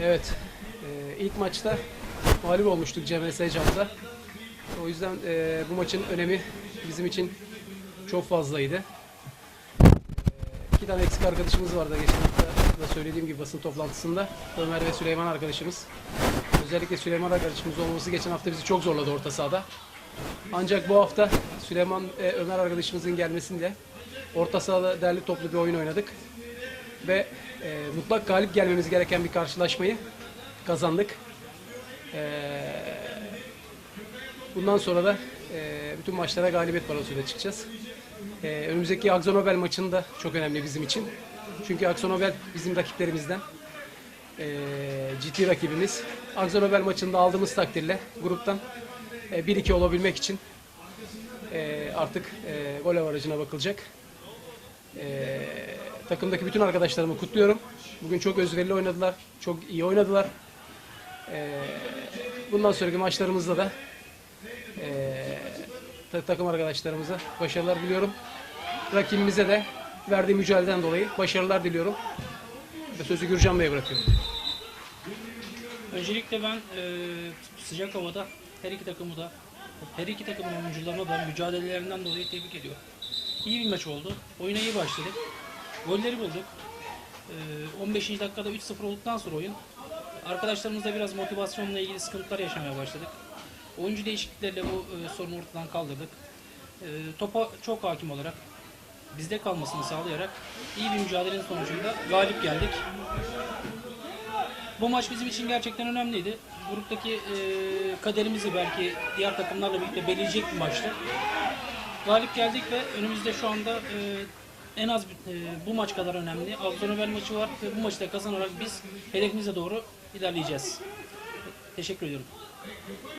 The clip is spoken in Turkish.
Ee, ilk maçta mağlup olmuştuk CMS Cam'da. O yüzden e, bu maçın önemi bizim için çok fazlaydı. Ee, iki tane eksik arkadaşımız vardı geçen hafta da söylediğim gibi basın toplantısında. Ömer ve Süleyman arkadaşımız. Özellikle Süleyman arkadaşımız olması geçen hafta bizi çok zorladı orta sahada. Ancak bu hafta Süleyman e, Ömer arkadaşımızın gelmesiyle orta sahada derli toplu bir oyun oynadık. Ve e, mutlak galip gelmemiz gereken bir karşılaşmayı kazandık. E, bundan sonra da e, bütün maçlara galibiyet parasıyla çıkacağız. E, önümüzdeki Akzonobel maçını da çok önemli bizim için. Çünkü Akzonobel bizim rakiplerimizden e, ciddi rakibimiz. Akzonobel maçında aldığımız takdirle gruptan e, 1-2 olabilmek için e, artık e, gol avarajına bakılacak. E, takımdaki bütün arkadaşlarımı kutluyorum. Bugün çok özverili oynadılar. Çok iyi oynadılar. E, bundan sonraki maçlarımızda da e, ta- takım arkadaşlarımıza başarılar diliyorum. Rakibimize de verdiği mücadeleden dolayı başarılar diliyorum. Ve sözü Gürcan Bey'e bırakıyorum. Öncelikle ben e, sıcak havada her iki takımı da her iki takımın oyuncularına da mücadelelerinden dolayı tebrik ediyorum. İyi bir maç oldu. Oyuna iyi başladık. Golleri bulduk. E, 15. dakikada 3-0 olduktan sonra oyun arkadaşlarımızla biraz motivasyonla ilgili sıkıntılar yaşamaya başladık. Oyuncu değişiklikleriyle bu e, sorunu ortadan kaldırdık. E, topa çok hakim olarak bizde kalmasını sağlayarak iyi bir mücadelenin sonucunda galip geldik. Bu maç bizim için gerçekten önemliydi. Gruptaki e, kaderimizi belki diğer takımlarla birlikte belirleyecek bir maçtı. Galip geldik ve önümüzde şu anda e, en az e, bu maç kadar önemli. Avrupa maçı var ve bu maçı da kazanarak biz hedefimize doğru ilerleyeceğiz. Teşekkür ediyorum.